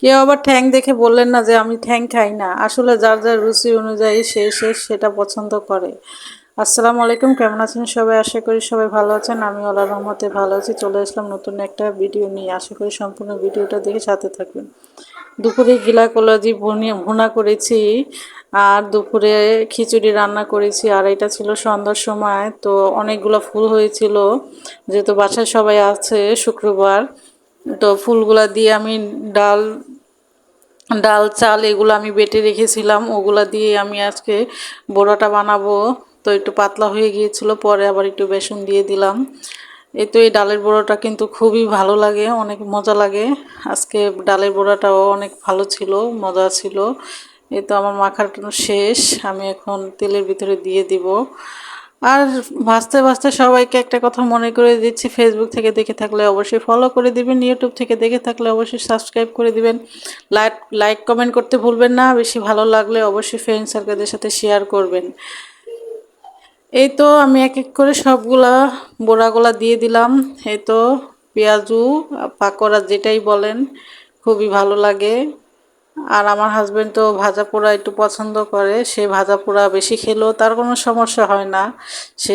কেউ আবার ঠ্যাং দেখে বললেন না যে আমি ঠ্যাং খাই না। আসলে যার যার রুচি অনুযায়ী সে সে সেটা পছন্দ করে। আসসালামু আলাইকুম, কেমন আছেন সবাই? আশা করি সবাই ভালো আছেন। আমি ওলা রহমতে ভালো আছি। চলে আসলাম নতুন একটা ভিডিও নিয়ে। আশা করি সম্পূর্ণ ভিডিওটা দেখে সাথে থাকবেন। দুপুরে গিলা কলাজি ভুনা করেছি আর দুপুরে খিচুড়ি রান্না করেছি। আর এটা ছিল সন্ধ্যার সময়। তো অনেকগুলো ফুল হয়েছিল। যেহেতু বাসায় সবাই আছে, শুক্রবার। তো ফুলগুলা দিয়ে আমি ডাল ডাল, চাল এগুলো আমি বেটে রেখেছিলাম। ওগুলা দিয়ে আমি আজকে বড়াটা বানাবো। তো একটু পাতলা হয়ে গিয়েছিল, পরে আবার একটু বেসন দিয়ে দিলাম। এই তো এই ডালের বড়াটা কিন্তু খুবই ভালো লাগে, অনেক মজা লাগে। আজকে ডালের বড়াটাও অনেক ভালো ছিল, মজা ছিল। এই তো আমার মাখার শেষ, আমি এখন তেলের ভিতরে দিয়ে দিব। আর ভাসতে ভাসতে সবাইকে একটা কথা মনে করে দিচ্ছি। ফেসবুক থেকে দেখে থাকলে অবশ্যই ফলো করে দিবেন। ইউটিউব থেকে দেখে থাকলে অবশ্যই সাবস্ক্রাইব করে দিবেন। লাইক লাইক কমেন্ট করতে ভুলবেন না। বেশি ভালো লাগলে অবশ্যই ফ্রেন্ড সার্কেলদের সাথে শেয়ার করবেন। এই তো আমি এক এক করে সবগুলা বোড়াগুলা দিয়ে দিলাম। এই তো পেঁয়াজু, পাকোড়া যেটাই বলেন, খুবই ভালো লাগে। আর আমার হাজব্যান্ড তো ভাজা পোড়া একটু পছন্দ করে, সে ভাজা পোড়া বেশি খেলেও তার কোনো সমস্যা হয় না। সে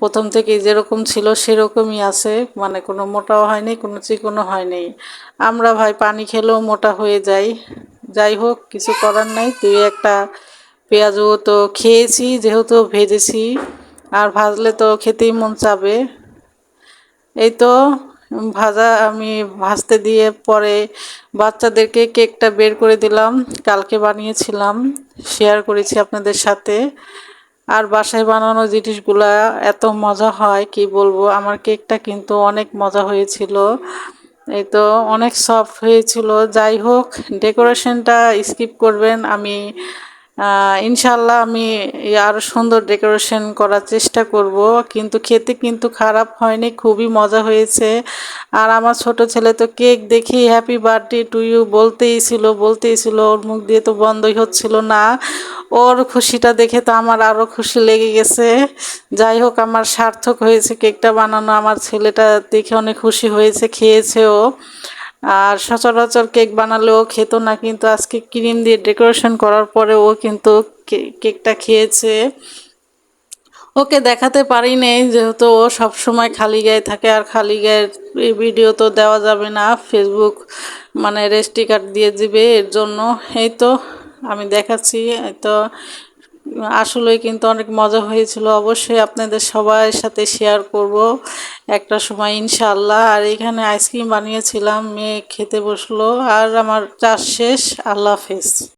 প্রথম থেকে যেরকম ছিল সেরকমই আছে মানে কোনো মোটাও হয়নি, কোনো চিকনও হয়নি। আমরা ভাই পানি খেলেও মোটা হয়ে যাই। যাই হোক, কিছু করার নাই তুই একটা পেঁয়াজও তো খেয়েছি, যেহেতু ভেজেছি। আর ভাজলে তো খেতেই মন চাবে। এই তো ভাজা আমি ভাজতে দিয়ে পরে বাচ্চাদেরকে কেকটা বের করে দিলাম। কালকে বানিয়েছিলাম। শেয়ার করেছি আপনাদের সাথে। আর বাসায় বানানো জিনিসগুলা এত মজা হয়, কি বলব? আমার কেকটা কিন্তু অনেক মজা হয়েছিল। এই তো অনেক সফট হয়েছিল। যাই হোক ডেকোরেশনটা স্কিপ করবেন। আমি ইনশাল্লাহ আমি আরও সুন্দর ডেকোরেশন করার চেষ্টা করব। কিন্তু খেতে কিন্তু খারাপ হয়নি, খুবই মজা হয়েছে। আর আমার ছোট ছেলে তো কেক দেখি হ্যাপি বার্থডে টু ইউ বলতেই ছিল বলতেই ছিল, ওর মুখ দিয়ে তো বন্ধই হচ্ছিল না। ওর খুশিটা দেখে তো আমার আরও খুশি লেগে গেছে। যাই হোক, আমার সার্থক হয়েছে কেকটা বানানো, আমার ছেলেটা দেখে অনেক খুশি হয়েছে, খেয়েছেও। আর সচরাচর কেক বানালেও খেত না, কিন্তু আজকে ক্রিম দিয়ে ডেকোরেশন করার পরে ও কিন্তু কেকটা খেয়েছে। ওকে দেখাতে পারি নেই যেহেতু ও সবসময় খালি গায়ে থাকে, আর খালি গায়ের এই ভিডিও তো দেওয়া যাবে না ফেসবুক মানে রেস্টি কার্ড দিয়ে দিবে, এর জন্য। এই তো, আমি দেখাচ্ছি তো। আসলে কিন্তু অনেক মজা হয়েছিল। অবশ্যই আপনাদের সবার সাথে শেয়ার করব একটা সময় ইনশাল্লাহ আর এখানে আইসক্রিম বানিয়েছিলাম, মেয়ে খেতে বসল। আর আমার চাষ শেষ। আল্লাহ হাফেজ।